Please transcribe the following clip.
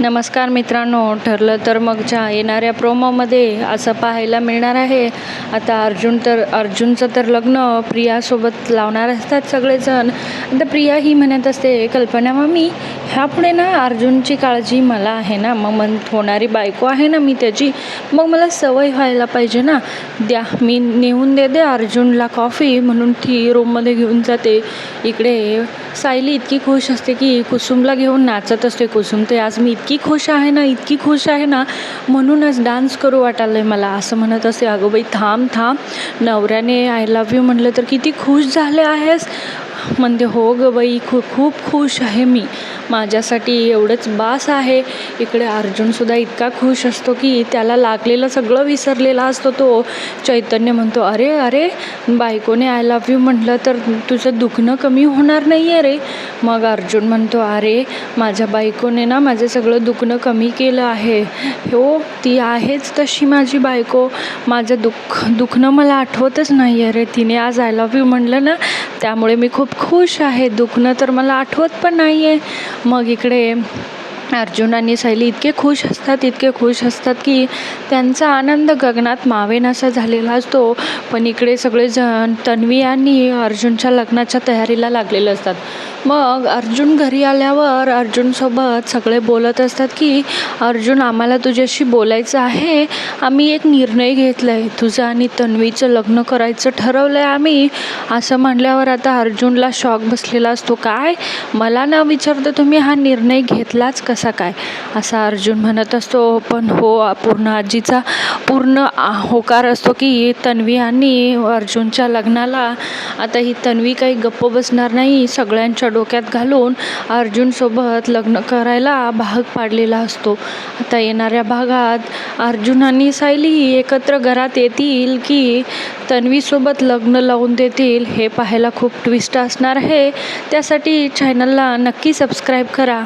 नमस्कार मित्रांनो ठरलं तर मगच्या येणाऱ्या प्रोमोमध्ये असं पाहायला मिळणार आहे. आता अर्जुन तर अर्जुनचं तर लग्न प्रियासोबत लावणार असतात सगळेजण. आता प्रिया ही म्हणत असते कल्पना मम्मी ह्यापुढे ना अर्जुनची काळजी मला आहे ना. मग मन होणारी बायको आहे ना मी त्याची. मग मला सवय व्हायला पाहिजे ना. द्या मी नेऊन दे दे अर्जुनला कॉफी म्हणून ती रूममध्ये घेऊन जाते. इकडे सायली इतकी खुश असते की कुसुमला घेऊन नाचत असते. कुसुम ते आज मी इतकी खुश आहे ना इतकी खुश आहे ना म्हणूनच डान्स करू वाटायला मला. असं म्हणत असे अगं बाई थांब थांब. नवऱ्याने आय लव्ह यू म्हटलं तर किती खुश झाले आहेस. म्हणते हो ग बाई खू खूप खुश आहे मी. माझ्यासाठी एवढंच बास आहे. इकडे अर्जुनसुद्धा इतका खुश असतो की त्याला लागलेलं सगळं विसरलेला असतो तो. चैतन्य म्हणतो अरे अरे बायकोने आय लव्ह यू म्हटलं तर तुझं दुखणं कमी होणार नाही आहे रे. मग अर्जुन म्हणतो अरे माझ्या बायकोने ना माझं सगळं दुखणं कमी केलं आहे. हो ती आहेच तशी माझी बायको. माझं दुःख दुखणं मला आठवतच नाही आहे रे. तिने आज आय लव्ह यू म्हणलं ना त्यामुळे मी खूप खुश आहे दुखणं तर मला आठवत पण नाही आहे मग इकडे अर्जुन आणि सैली इतके खुश असतात इतके खुश असतात की त्यांचा आनंद गगनात मावेन असा झालेला असतो. पण इकडे सगळेजण तन्वी आणि अर्जुनच्या लग्नाच्या तयारीला लागलेले असतात. मग अर्जुन घरी आल्यावर अर्जुनसोबत सगळे बोलत असतात की अर्जुन आम्हाला तुझ्याशी बोलायचं आहे. आम्ही एक निर्णय घेतला आहे तुझं आणि तन्वीचं लग्न करायचं ठरवलं आहे आम्ही. असं म्हणल्यावर आता अर्जुनला शॉक बसलेला असतो. काय? मला न विचारता तुम्ही हा निर्णय घेतलाच कसा? काय? असा अर्जुन म्हणत असतो पण हो पूर्ण आजीचा पूर्ण होकार असतो की तन्वी आणि अर्जुनच्या लग्नाला. आता ही तन्वी काही गप्प बसणार नाही. सगळ्यांच्या डोक्यात घालून अर्जुनसोबत लग्न करायला भाग पाडलेला असतो. आता येणाऱ्या भागात अर्जुन आणि सायली एकत्र घरात येतील की तन्वीसोबत लग्न लावून देतील. हे पाहायला खूप ट्विस्ट असणार आहे. त्यासाठी चॅनलला नक्की सबस्क्राईब करा.